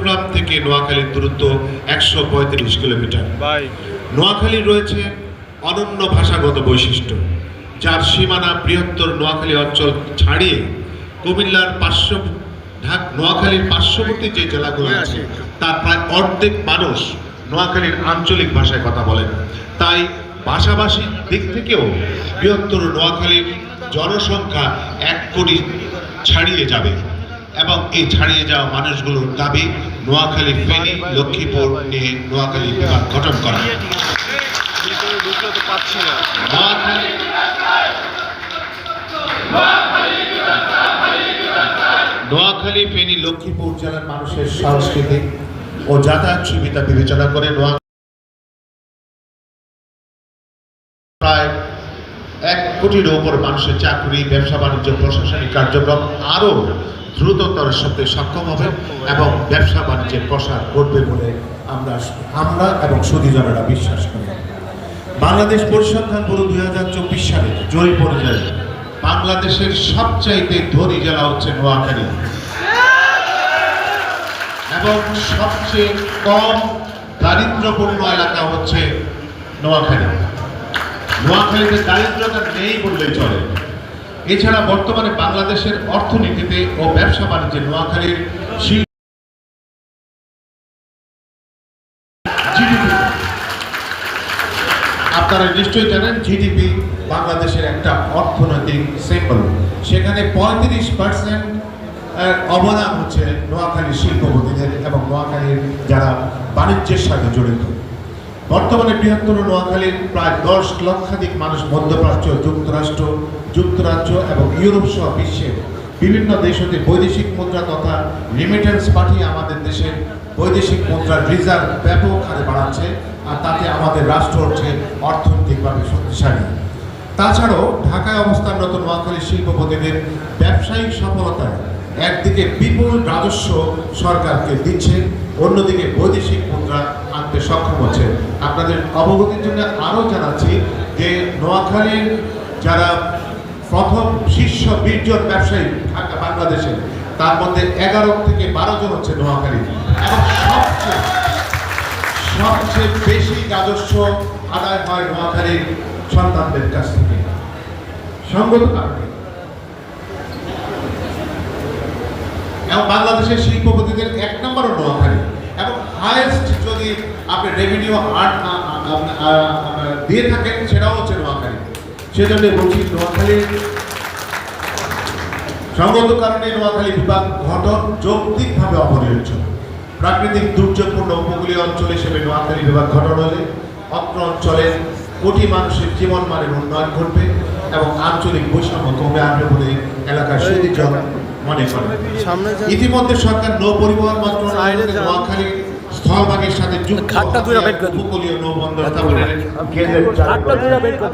চট্টগ্রাম থেকে নোয়াখালীর দূরত্ব একশো পঁয়ত্রিশ কিলোমিটার। ভাই নোয়াখালীর রয়েছে অনন্য ভাষাগত বৈশিষ্ট্য যার সীমানা বৃহত্তর নোয়াখালী অঞ্চল ছাড়িয়ে কুমিল্লার পার্শ্ব ঢাক নোয়াখালীর পার্শ্ববর্তী যে জেলাগুলো আছে তার প্রায় অর্ধেক মানুষ নোয়াখালীর আঞ্চলিক ভাষায় কথা বলেন। তাই ভাষাভাষীর দিক থেকেও বৃহত্তর নোয়াখালীর জনসংখ্যা এক কোটি ছাড়িয়ে যাবে এবং এই ছাড়িয়ে যাওয়া মানুষগুলোর দাবি নোয়াখালী ফেনী লক্ষ্মীপুর নিয়ে নোয়াখালী বিভাগ গঠন করা নোয়াখালী ফেনী লক্ষ্মীপুর জেলার মানুষের সাংস্কৃতিক ও যাতায়াত সুবিধা বিবেচনা করে নোয়া প্রায় এক কোটির ওপর মানুষের চাকরি, ব্যবসা বাণিজ্য, প্রশাসনিক কার্যক্রম আরও দ্রুততর সাথে সক্ষম হবে এবং ব্যবসা বাণিজ্যের প্রসার ঘটবে বলে আমরা আমরা এবং সুদীজনেরা বিশ্বাস করি। বাংলাদেশ পরিসংখ্যান ব্যুরো দুই হাজার চব্বিশ সালে জরিপ অনুযায়ী বাংলাদেশের সবচাইতে ধনী জেলা হচ্ছে নোয়াখালী। এবং সবচেয়ে কম দারিদ্র্যপূর্ণ এলাকা হচ্ছে নোয়াখালী। নোয়াখালীতে দারিদ্রতা নেই বললেই চলে। এছাড়া বর্তমানে বাংলাদেশের অর্থনীতিতে ও ব্যবসা বাণিজ্যে নোয়াখালীর আপনারা নিশ্চয়ই জানেন, জিডিপি বাংলাদেশের একটা অর্থনৈতিক সিম্বল সেখানে পঁয়ত্রিশ পার্সেন্ট অবদান হচ্ছে নোয়াখালী শিল্পপতিদের এবং নোয়াখালীর যারা বাণিজ্যের সাথে জড়িত। বর্তমানে বৃহত্তর নোয়াখালীর প্রায় দশ লক্ষাধিক মানুষ মধ্যপ্রাচ্য, যুক্তরাষ্ট্র, যুক্তরাজ্য এবং ইউরোপ সহ বিশ্বের বিভিন্ন দেশ হতে বৈদেশিক মুদ্রা তথা রিমিটেন্স পাঠিয়ে আমাদের দেশের বৈদেশিক মুদ্রার রিজার্ভ ব্যাপক হারে বাড়াচ্ছে আর তাতে আমাদের রাষ্ট্র হচ্ছে অর্থনৈতিকভাবে শক্তিশালী। তাছাড়াও ঢাকায় অবস্থানরত নোয়াখালী শিল্পপতিদের ব্যবসায়িক সফলতায় একদিকে বিপুল রাজস্ব সরকারকে দিচ্ছে অন্যদিকে বৈদেশিক মুদ্রা আনতে সক্ষম হচ্ছে আপনাদের অবগতির জন্য আরও জানাচ্ছি যে নোয়াখালীর যারা প্রথম শীর্ষ বিশ জন ব্যবসায়ী ঢাকা, বাংলাদেশে, তার মধ্যে এগারো থেকে বারো জন হচ্ছে নোয়াখালী। এবং সবচেয়ে সবচেয়ে বেশি রাজস্ব আদায় হয় নোয়াখালীর সন্তানদের কাছ থেকে। সঙ্গত কারণে। এবং বাংলাদেশের শিল্পপতিদের এক নম্বরও নোয়াখালী। এবং হায়েস্ট যদি আপনি রেভিনিউ আর্ট দিয়ে থাকেন, সেটাও হচ্ছে নোয়াখালী। সেজন্য বলছি নোয়াখালীর সঙ্গত কারণে নোয়াখালী বিভাগ গঠন যৌক্তিকভাবে অপরিহার্য। প্রাকৃতিক দুর্যোগপূর্ণ উপকূলীয় অঞ্চল হিসেবে নোয়াখালী বিভাগ গঠন হলে অত্র অঞ্চলের কোটি মানুষের জীবন মানের উন্নয়ন ঘটবে এবং আঞ্চলিক বৈষম্য কমে আসবে বলে এলাকার সুদীজন মনে করে। ইতিমধ্যে সরকার নৌ পরিবহন মন্ত্রণালয়ের। নোয়াখালী স্থলভাগের সাথে যুক্ত। উপকূলীয় নৌ বন্দর স্থাপনের কেন্দ্রের